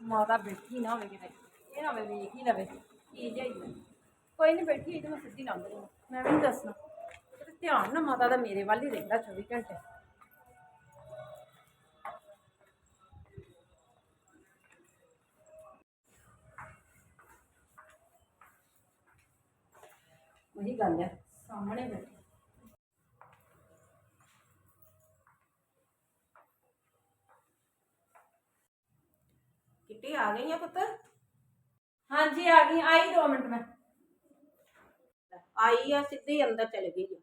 ਮਾਤਾ ਬੈਠੀ ਨਾ ਹੋਵੇ ਕਿਤੇ, ਇਹ ਨਾ ਹੋਵੇ ਵੇਖ ਹੀ ਲਵੇ ਕੀ ਜਾਈ ਕੋਈ ਨਹੀਂ ਬੈਠੀ ਹੋਈ ਤੇ ਮੈਂ ਸਿੱਧੀ ਲੰਘ ਜਾਊਂ ਮੈਂ ਵੀ ਨੀ ਦੱਸਣਾ। ਤੇ ਧਿਆਨ ਨਾ ਮਾਤਾ ਦਾ ਮੇਰੇ ਵੱਲ ਹੀ ਰਹਿੰਦਾ 24 ਘੰਟੇ। ਉਹੀ ਗੱਲ ਹੈ ਸਾਹਮਣੇ ਬੈਠੀ। ਕਿੱਟੀ ਆ ਗਈ ਆ ਪੁੱਤ? ਹਾਂਜੀ ਆ ਗਈ। ਆਈ 2 ਮਿੰਟ ਮੈਂ। ਆਈ ਆ ਸਿੱਧੀ ਅੰਦਰ ਚਲ ਗਈ ਆ।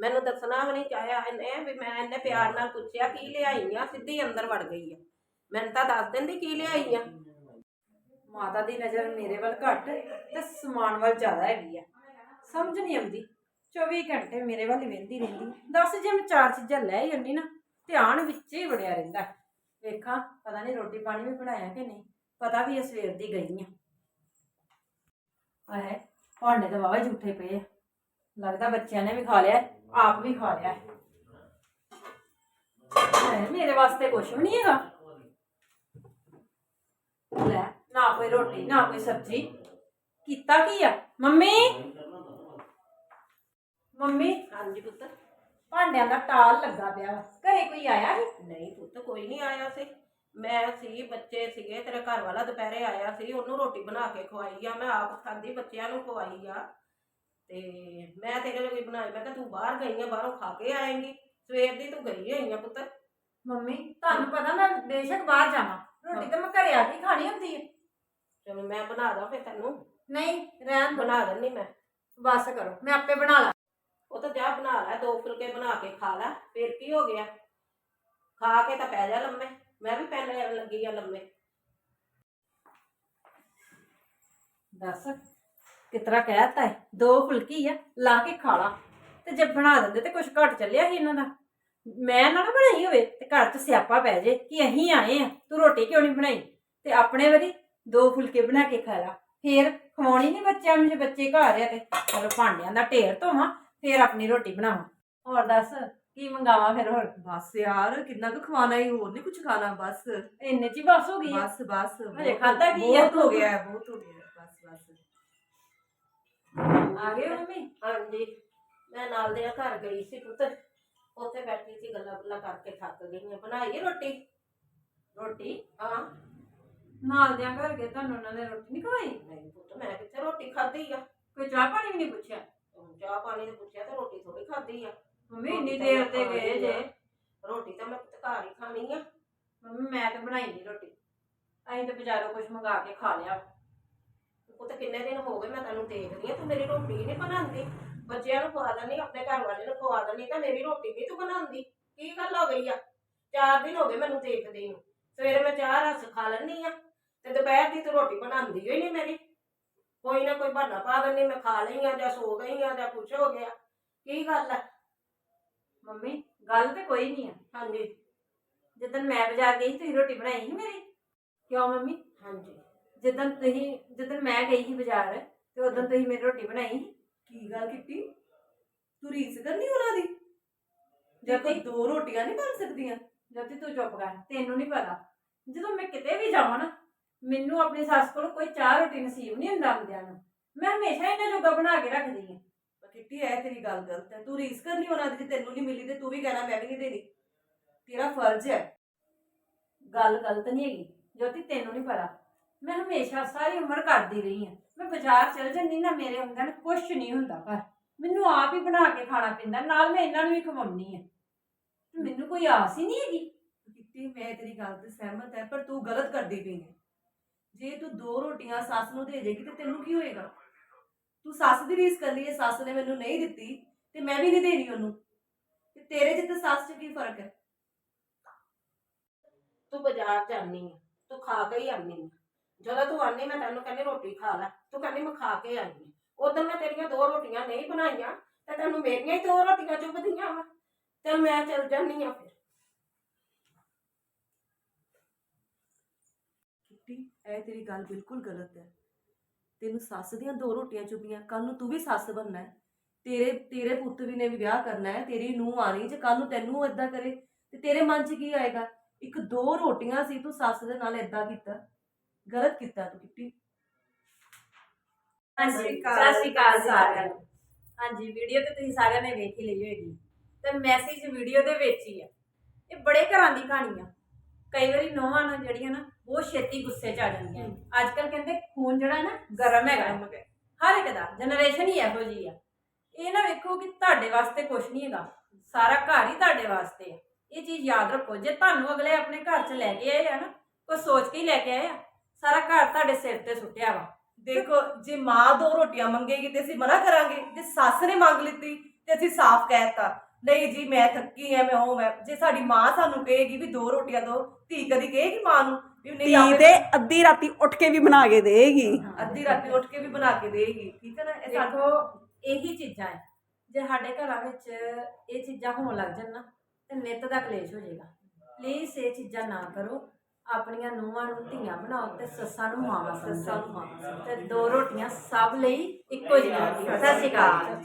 ਮੈਨੂੰ ਦੱਸਣਾ ਵੀ ਨਹੀਂ ਚਾਹਿਆ ਇਹਨੇ ਵੀ ਮੈਂ ਇਹਨੇ ਪਿਆਰ ਨਾਲ ਪੁੱਛਿਆ ਕੀ ਲਿਆਈ ਆ? ਸਿੱਧੀ ਅੰਦਰ ਵੜ ਗਈ ਆ। ਮੈਨੂੰ ਤਾਂ ਦੱਸ ਦਿੰਦੀ ਕੀ ਲਿਆਈ ਆ। ਮਾਤਾ ਦੀ ਨਜ਼ਰ ਮੇਰੇ ਵੱਲ ਘੱਟ ਤੇ ਸਮਾਨ ਵੱਲ ਜ਼ਿਆਦਾ ਹੈਗੀ ਆ। ਸਮਝ ਨਹੀਂ ਆਉਂਦੀ। 24 ਘੰਟੇ ਮੇਰੇ ਵੱਲ ਹੀ ਵਹਿੰਦੀ ਰਹਿੰਦੀ। ਦੱਸ ਜੇ ਮੈਂ ਚਾਰ ਚੀਜ਼ਾਂ ਲੈ ਹੀ ਆਉਂਦੀ ਨਾ ਧਿਆਨ ਵਿੱਚ ਹੀ ਵੜਿਆ ਰਹਿੰਦਾ। ਵੇਖਾਂ ਪਤਾ ਨਹੀਂ ਰੋਟੀ ਪਾਣੀ ਵੀ ਬਣਾਇਆ ਕਿ ਨਹੀਂ। ਪਤਾ ਵੀ ਇਹ ਸਵੇਰ ਦੀ ਗਈ ਆ। ਆਏ ਭਾਂਡੇ ਤਾਂ ਵਾਵਾ ਝੂਠੇ ਪਏ ਆ। ਲੱਗਦਾ ਬੱਚਿਆਂ ਨੇ ਵੀ ਖਾ ਲਿਆ ਆਪ ਵੀ ਖਾ ਲਿਆ। ਹੈ ਮੇਰੇ ਵਾਸਤੇ ਕੁਝ ਵੀ ਨਹੀਂ ਹੈਗਾ। ਲੈ ਨਾ ਕੋਈ ਰੋਟੀ ਨਾ ਕੋਈ ਸਬਜ਼ੀ। ਕੀਤਾ ਕੀ ਆ? ਮੰਮੀ? ਮੰਮੀ? ਹਾਂਜੀ ਪੁੱਤ। ਭਾਂਡਿਆਂ ਦਾ ਟਾਲ ਲੱਗਾ ਪਿਆ ਵਾ। ਘਰੇ ਕੋਈ ਆਇਆ ਸੀ? ਨਹੀਂ ਪੁੱਤ ਕੋਈ ਨਹੀਂ ਆਇਆ ਸੀ। ਮੈਂ ਸੀ ਬੱਚੇ ਸੀਗੇ ਤੇਰੇ ਘਰ ਵਾਲਾ ਦੁਪਹਿਰੇ ਆਇਆ ਸੀ ਉਹਨੂੰ ਰੋਟੀ ਬਣਾ ਕੇ ਖਵਾਈ ਆ ਮੈਂ ਆਪ ਖਾਂਦੀ ਬੱਚਿਆਂ ਨੂੰ ਖਵਾਈ ਆ। ਤੇ ਮੈਂ ਤੇਰੇ ਲਈ ਬਣਾਈ ਮੈਂ ਕਿਹਾ ਤੂੰ ਬਾਹਰ ਗਈ ਆ ਬਾਹਰੋਂ ਖਾ ਕੇ ਆਏਂਗੀ ਸਵੇਰ ਦੀ ਤੂੰ ਗਈ ਹੋਈ ਆ ਪੁੱਤ। ਮੰਮੀ ਤੁਹਾਨੂੰ ਪਤਾ ਮੈਂ ਬੇਸ਼ੱਕ ਬਾਹਰ ਜਾਵਾਂ ਰੋਟੀ ਤਾਂ ਮੈਂ ਘਰੇ ਆ ਕੇ ਖਾਣੀ ਹੁੰਦੀ ਹੈ ਚਲੋ ਮੈਂ ਬਣਾ ਦਾਂ ਫਿਰ ਤੈਨੂੰ। ਨਹੀਂ ਰਹਿਣ ਬਣਾ ਦਿੰਨੀ ਮੈਂ। ਬਸ ਕਰੋ ਮੈਂ ਆਪੇ ਬਣਾ ਲਾਂ। ਉਹ ਤਾਂ ਜਾ ਬਣਾ ਲੈ ਦੋ ਫੁਲਕੇ ਬਣਾ ਕੇ ਖਾ ਲੈ ਫਿਰ ਕੀ ਹੋ ਗਿਆ? ਖਾ ਕੇ ਤਾਂ ਪੈ ਜਾ ਲੰਮੇ। ਮੈਂ ਵੀ ਪੈਣ ਲੱਗੀ ਆ ਲੰਮੇ। ਦੱਸ, ਕਿਤਰਾ ਕਹਿਤਾ ਹੈ ਦੋ ਫੁਲਕੀ ਆ, ਲਾ ਕੇ ਖਾ ਲਾ। ਤੇ ਜੇ ਬਣਾ ਦਿੰਦੇ ਤੇ ਕੁਝ ਘਟ ਚੱਲਿਆ ਸੀ ਇਹਨਾਂ ਦਾ। ਮੈਂ ਨਾ ਨਾ ਬਣਾਈ ਹੋਵੇ ਤੇ ਘਰ 'ਚ ਸਿਆਪਾ ਪੈ ਜੇ ਕਿ ਅਸੀਂ ਆਏ ਆ, ਤੂੰ ਰੋਟੀ ਕਿਉਂ ਨਹੀਂ ਬਣਾਈ? ਤੇ ਆਪਣੇ ਵਾਰੀ ਦੋ ਫੁਲਕੇ ਬਣਾ ਕੇ ਖਾ ਲਾ। ਫੇਰ ਖਵਾਉਣੀ ਨਹੀਂ ਬੱਚਿਆਂ ਨੂੰ ਜੇ ਬੱਚੇ ਘਰ ਆ ਤੇ। ਚਲੋ ਭਾਂਡਿਆਂ ਦਾ ਢੇਰ ਧੋਵਾਂ, ਫੇਰ ਆਪਣੀ ਰੋਟੀ ਬਣਾਵਾਂ। ਹੋਰ ਦੱਸ ਕੀ ਮੰਗਾਵਾਂ ਫਿਰ ਹੋਰ? ਬਸ ਯਾਰ ਕਿੰਨਾ ਕੁ ਖਵਾਣਾ ਹੀ ਹੋਰ ਨਹੀਂ ਕੁਝ ਖਾਣਾ ਬਸ। ਇੰਨੇ ਚ ਹੀ ਬਸ ਹੋ ਗਈ ਆ। ਬਸ ਬਸ ਹਜੇ ਬਹੁਤ- ਖਾਧਾ ਕੀ ਆ? ਬਹੁਤ ਹੋ ਗਿਆ ਹੈ, ਬਹੁਤ ਹੋ ਗਿਆ ਹੈ, ਬਸ ਬਸ। ਆ ਗਏ ਮੰਮੀ? ਹਾਂਜੀ ਮੈਂ ਨਾਲ ਦੇ ਘਰ ਗਈ ਸੀ ਪੁੱਤ। ਉੱਥੇ ਬੈਠੀ ਸੀ ਗੱਲਾਂ ਗੁੱਲਾਂ ਕਰਕੇ ਥੱਕ ਗਈ ਆ। ਬਣਾਈ ਰੋਟੀ? ਰੋਟੀ? ਹਾਂ। ਨਾਲ ਦਿਆਂ ਘਰ ਗਏ ਤੁਹਾਨੂੰ ਉਹਨਾਂ ਨੇ ਰੋਟੀ ਨਹੀਂ ਖਵਾਈ? ਨਹੀਂ ਪੁੱਤ ਮੈਂ ਕਿੱਥੇ ਰੋਟੀ ਖਾਧੀ ਆ? ਕੋਈ ਚਾਹ ਪਾਣੀ ਵੀ ਨਹੀਂ ਪੁੱਛਿਆ? ਹੁਣ ਚਾਹ ਪਾਣੀ ਦੇ ਪੁੱਛਿਆ ਤੇ ਰੋਟੀ ਥੋੜੀ ਖਾਧੀ ਆ। ਮੰਮੀ ਇੰਨੀ ਤਾਂ ਦੇਰ ਤੇ ਗਏ ਜੇ। ਰੋਟੀ ਤਾਂ ਮੈਂ ਪੁੱਤ ਘਰ ਹੀ ਖਾਣੀ ਆ। ਮੰਮੀ ਮੈਂ ਤਾਂ ਬਣਾਈ ਨਹੀਂ ਰੋਟੀ। ਅਸੀਂ ਤਾਂ ਬਾਜ਼ਾਰੋਂ ਕੁਝ ਮੰਗਾ ਕੇ ਖਾ ਲਿਆ। ਪੁੱਤ ਕਿੰਨੇ ਦਿਨ ਹੋ ਗਏ ਮੈਂ ਤੈਨੂੰ ਦੇਖਦੀ ਆ ਤੂੰ ਮੇਰੀ ਰੋਟੀ ਨਹੀਂ ਬਣਾਉਂਦੀ। ਬੱਚਿਆਂ ਨੂੰ ਖਵਾ ਦਿੰਦੀ ਆਪਣੇ ਘਰ ਵਾਲੇ ਨੂੰ ਖਵਾ ਦਿੰਦੀ ਤਾਂ ਮੇਰੀ ਰੋਟੀ ਨਹੀਂ ਤੂੰ ਬਣਾਉਂਦੀ। ਕੀ ਗੱਲ ਹੋ ਗਈ ਆ? ਚਾਰ ਦਿਨ ਹੋ ਗਏ ਮੈਨੂੰ ਦੇਖਦੀ ਨੂੰ। ਸਵੇਰੇ ਮੈਂ ਚਾਹ ਰਸ ਖਾ ਲੈਂਦੀ ਆ ਤੇ ਦੁਪਹਿਰ ਦੀ ਤੂੰ ਰੋਟੀ ਬਣਾਉਂਦੀ ਹੀ ਨਹੀਂ ਮੇਰੀ। ਕੋਈ ਨਾ ਕੋਈ ਬਹਾਨਾ ਪਾ ਦਿੰਦੀ ਮੈਂ ਖਾ ਲਈ ਆ ਜਾਂ ਸੋ ਗਈ ਆ ਜਾਂ ਕੁਛ ਹੋ ਗਿਆ। ਕੀ ਗੱਲ ਆ? ਮੰਮੀ ਗੱਲ ਤੇ ਕੋਈ ਨਹੀਂ ਆ। ਹਾਂਜੀ। ਜਦੋਂ ਮੈਂ ਬਾਜ਼ਾਰ ਗਈ ਸੀ ਤੁਸੀਂ ਰੋਟੀ ਬਣਾਈ ਸੀ ਮੇਰੀ? ਕਿਉਂ ਮੰਮੀ? ਹਾਂਜੀ। ਜਦੋਂ ਤੁਸੀਂ ਜਦੋਂ ਮੈਂ ਗਈ ਸੀ ਬਾਜ਼ਾਰ ਤੇ ਉਦੋਂ ਤੁਸੀਂ ਮੇਰੀ ਰੋਟੀ ਬਣਾਈ ਸੀ। ਕੀ ਗੱਲ ਕੀਤੀ? ਤੂੰ ਰੀਸ ਕਰਨੀ ਉਹਨਾਂ ਦੀ? ਜੇ ਕੋਈ ਦੋ ਰੋਟੀਆਂ ਨਹੀਂ ਬਣ ਸਕਦੀਆਂ? ਜੋਤੀ ਤੂੰ ਚੁੱਪ ਕਰ ਤੈਨੂੰ ਨਹੀਂ ਪਤਾ। ਜਦੋਂ ਮੈਂ ਕਿਤੇ ਵੀ ਜਾਵਾਂ ਨਾ ਮੈਨੂੰ ਆਪਣੀ ਸੱਸ ਕੋਲ ਕੋਈ ਚਾਹ ਰੋਟੀ ਨਸੀਬ ਨਹੀਂ ਹੁੰਦਾ ਹੁੰਦਿਆਂ ਨੂੰ। ਮੈਂ ਹਮੇਸ਼ਾ ਇਹਨਾਂ ਜੋਗਾ ਬਣਾ ਕੇ ਰੱਖਦੀ ਹਾਂ। ਕਿੱਟੀ ਐ ਤੇਰੀ ਗੱਲ ਗਲਤ ਹੈ। ਤੂੰ ਰੀਸ ਕਰਨੀ ਉਹਨਾਂ ਦੀ ਜੇ ਤੈਨੂੰ ਨਹੀਂ ਮਿਲੀ ਤੇ ਤੂੰ ਵੀ ਕਹਿਣਾ ਮੈਂ ਵੀ ਨਹੀਂ ਦੇਣੀ। ਤੇਰਾ ਫਰਜ਼ ਹੈ। ਗੱਲ ਗਲਤ ਨਹੀਂ ਹੈਗੀ। ਜੋਤੀ, ਤੈਨੂੰ ਨਹੀਂ ਪਤਾ। ਮੈਂ ਹਮੇਸ਼ਾ ਸਾਰੀ ਉਮਰ ਕਰਦੀ ਰਹੀ ਹਾਂ। ਮੈਂ ਬਾਜ਼ਾਰ ਚਲ ਜਾਂਦੀ ਨਾ, ਮੇਰੇ ਹੁੰਦਿਆਂ ਨੂੰ ਕੁਝ ਨਹੀਂ ਹੁੰਦਾ ਪਰ ਮੈਨੂੰ ਆਪ ਹੀ ਬਣਾ ਕੇ ਖਾਣਾ ਪੈਂਦਾ, ਨਾਲ ਮੈਂ ਇਹਨਾਂ ਨੂੰ ਵੀ ਖਵਾਉਣੀ ਹੈ। ਮੈਨੂੰ ਕੋਈ ਆਸ ਹੀ ਨਹੀਂ ਹੈਗੀ। ਕਿੱਟੀ, ਮੈਂ ਤੇਰੀ ਗੱਲ ਤੇ ਸਹਿਮਤ ਹੈ, ਪਰ ਤੂੰ ਗਲਤ ਕਰਦੀ ਪਈ ਹੈ। ਜੇ ਤੂੰ ਦੋ ਰੋਟੀਆਂ ਸੱਸ ਨੂੰ ਦੇ ਦੇਗੀ ਤੇ ਤੈਨੂੰ ਕੀ ਹੋਏਗਾ? ਤੂੰ ਸੱਸ ਦੀ ਰੀਸ ਕਰ ਲਈ ਹੈ ਸੱਸ ਨੇ ਮੈਨੂੰ ਨਹੀਂ ਦਿੱਤੀ ਤੇ ਮੈਂ ਵੀ ਨਹੀਂ ਦੇਣੀ ਉਹਨੂੰ। ਤੇ ਤੇਰੇ ਚ ਤੇ ਸੱਸ ਚ ਕੀ ਫ਼ਰਕ ਹੈ? ਤੂੰ ਬਾਜ਼ਾਰ ਜਾਨੀ ਆ ਤੂੰ ਖਾ ਕੇ ਹੀ ਆਨੀ ਆ ਜਦੋਂ ਤੂੰ ਆਨੀ ਮੈਂ ਤੈਨੂੰ ਕਹਿੰਦੀ ਰੋਟੀ ਖਾ ਲੈ ਤੂੰ ਕਹਿੰਦੀ ਮੈਂ ਖਾ ਕੇ ਆਈ ਆ ਉਦੋਂ ਮੈਂ ਤੇਰੀਆਂ ਦੋ ਰੋਟੀਆਂ ਨਹੀਂ ਬਣਾਈਆਂ ਤੇ ਤੈਨੂੰ ਮੇਰੀਆਂ ਹੀ ਦੋ ਰੋਟੀਆਂ ਚੁੱਭਦੀਆਂ ਵਾ। ਤੇ ਮੈਂ ਚਲ ਜਾਨੀ ਆ ਫਿਰ। ਕਿੱਟੀ ਇਹ ਤੇਰੀ ਗੱਲ ਬਿਲਕੁਲ ਗਲਤ ਹੈ। ਤੈਨੂੰ ਸੱਸ ਦੀਆਂ ਦੋ ਰੋਟੀਆਂ ਚੁੱਪੀਆਂ ਕੱਲ ਨੂੰ ਤੂੰ ਵੀ ਸੱਸ ਬਣਨਾ ਹੈ। ਤੇਰੇ ਤੇਰੇ ਪੁੱਤ ਵੀ ਨੇ ਵੀ ਵਿਆਹ ਕਰਨਾ ਹੈ ਤੇਰੀ ਨੂੰਹ ਆਣੀ ਜੇ ਕੱਲ ਨੂੰ ਤੈਨੂੰ ਏਦਾਂ ਕਰੇ ਤੇ ਤੇਰੇ ਮਨ 'ਚ ਕੀ ਆਏਗਾ? ਇੱਕ ਦੋ ਰੋਟੀਆਂ ਸੀ ਤੂੰ ਸੱਸ ਦੇ ਨਾਲ ਏਦਾਂ ਕੀਤਾ। ਗਲਤ ਕੀਤਾ ਤੂੰ ਕਿੱਟੀ। ਹਾਂਜੀ ਸਤਿ ਸ਼੍ਰੀ ਅਕਾਲ। ਸਾਰਿਆਂ ਨੂੰ। ਹਾਂਜੀ ਵੀਡੀਓ ਤੇ ਤੁਸੀਂ ਸਾਰਿਆਂ ਨੇ ਵੇਖ ਹੀ ਲਈ ਹੋਏਗੀ। ਤੇ ਮੈਸੇਜ ਵੀਡੀਓ ਦੇ ਵਿੱਚ ਹੀ ਆ। ਇਹ ਬੜੇ ਘਰਾਂ ਦੀ ਕਹਾਣੀ ਆ। ਕਈ ਵਾਰੀ ਨੋਹਾਂ ਨਾ ਜਿਹੜੀਆਂ ਨਾ ਬਹੁਤ ਛੇਤੀ ਗੁੱਸੇ ਚ ਆ ਜਾਂਦੀਆਂ ਅੱਜ ਕੱਲ ਕਹਿੰਦੇ ਖੂਨ ਜਿਹੜਾ ਨਾ ਗਰਮ ਹੈਗਾ। ਹਰ ਇੱਕ ਦਾ ਜਨਰੇਸ਼ਨ ਹੀ ਇਹੋ ਜੀ ਆ। ਇਹ ਨਾ ਵੇਖੋ ਕਿ ਤੁਹਾਡੇ ਵਾਸਤੇ ਕੁਝ ਨਹੀਂ ਹੈਗਾ। ਸਾਰਾ ਘਰ ਹੀ ਤੁਹਾਡੇ ਵਾਸਤੇ ਆ। ਇਹ ਚੀਜ਼ ਯਾਦ ਰੱਖੋ ਜੇ ਤੁਹਾਨੂੰ ਅਗਲੇ ਆਪਣੇ ਘਰ ਚ ਲੈ ਕੇ ਆਏ ਆ ਨਾ ਕੋਈ ਸੋਚ ਕੇ ਹੀ ਲੈ ਕੇ ਆਏ ਆ ਸਾਰਾ ਘਰ ਤੁਹਾਡੇ ਸਿਰ ਤੇ ਸੁੱਟਿਆ ਵਾ। ਦੇਖੋ ਜੇ ਮਾਂ ਦੋ ਰੋਟੀਆਂ ਮੰਗੇਗੀ ਤੇ ਅਸੀਂ ਮਨਾ ਕਰਾਂਗੇ ਜੇ ਸੱਸ ਨੇ ਮੰਗ ਲਿੱਤੀ ਤੇ ਅਸੀਂ ਸਾਫ਼ ਕਹਿਤਾ ਨਹੀਂ ਜੀ ਮੈਂ ਥੱਕੀ ਐ ਮੈਂ ਉਹ ਮੈਂ ਜੇ ਸਾਡੀ ਮਾਂ ਸਾਨੂੰ ਕਹੇਗੀ ਵੀ ਦੋ ਰੋਟੀਆਂ ਦੋ ਧੀ ਕਦੀ ਕਹੇਗੀ ਮਾਂ ਨੂੰ ਵੀ ਨਹੀਂ ਧੀ ਆਪੇ ਤੇ ਅੱਧੀ ਰਾਤੀ ਉੱਠ ਕੇ ਵੀ ਬਣਾ ਕੇ ਦੇਗੀ ਅੱਧੀ ਰਾਤੀ ਉੱਠ ਕੇ ਵੀ ਬਣਾ ਕੇ ਦੇਗੀ ਠੀਕ ਹੈ ਨਾ? ਇਹ ਸਾਨੂੰ ਦੇਖੋ ਇਹੀ ਚੀਜ਼ਾਂ ਹੈ। ਜੇ ਸਾਡੇ ਘਰਾਂ ਵਿੱਚ ਇਹ ਚੀਜ਼ਾਂ ਹੋਣ ਲੱਗ ਜਾਣ ਨਾ ਤੇ ਨਿੱਤ ਦਾ ਕਲੇਸ਼ ਹੋ ਜਾਏਗਾ। ਪਲੀਜ਼ ਇਹ ਚੀਜ਼ਾਂ ਨਾ ਕਰੋ। ਆਪਣੀਆਂ ਨੂੰਹਾਂ ਨੂੰ ਧੀਆਂ ਬਣਾਓ ਤੇ ਸੱਸਾਂ ਨੂੰ ਮਾਵਾਂ ਸੱਸਾਂ ਨੂੰ ਮਾਂ ਤੇ ਦੋ ਰੋਟੀਆਂ ਸਭ ਲਈ ਇੱਕੋ ਜਿਹੀਆਂ। ਸਤਿ ਸ਼੍ਰੀ ਅਕਾਲ।